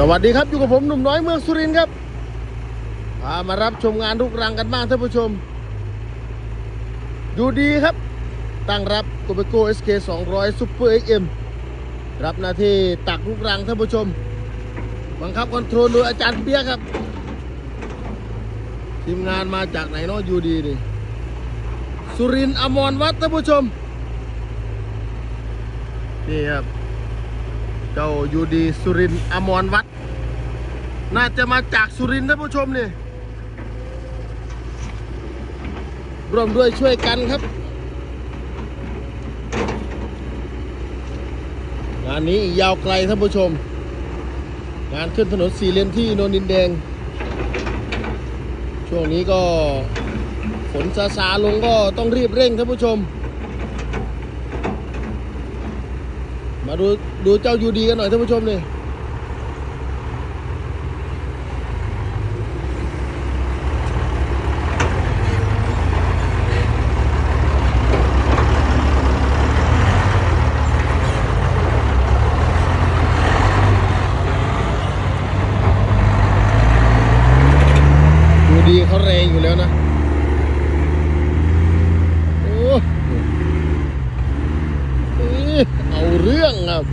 สวัสดีครับอยู่กับผมหนุ่มน้อยเมืองสุรินทร์ครับพามารับชมงานลูกรังกันบ้างท่านผู้ชมอยู่ดีครับ ตั้งรับโกเบโก้ SK 200 Super XM รับหน้าที่ตักลูกรังท่านผู้ชม บังคับคอนโทรลโดยอาจารย์เปียครับ ทีมงานมาจากไหนเนาะอยู่ดีนี่สุรินทร์อมรวัดท่านผู้ชม นี่ครับ เจ้ายูดีสุรินทร์อมรวัด น่าจะมาจากสุรินทร์ท่านผู้ชมนี่ร่วมด้วยช่วยกันครับงานนี้ยาวไกลท่านผู้ชม งานขึ้นถนนสี่เลนที่โนนดินแดง ช่วงนี้ก็ฝนซาซาลงก็ต้องรีบเร่งท่านผู้ชม มาดูดูเจ้ายูดีกันหน่อยท่านผู้ชมนี่ยูดีเขาแรงอยู่แล้วนะ เรื่องครับ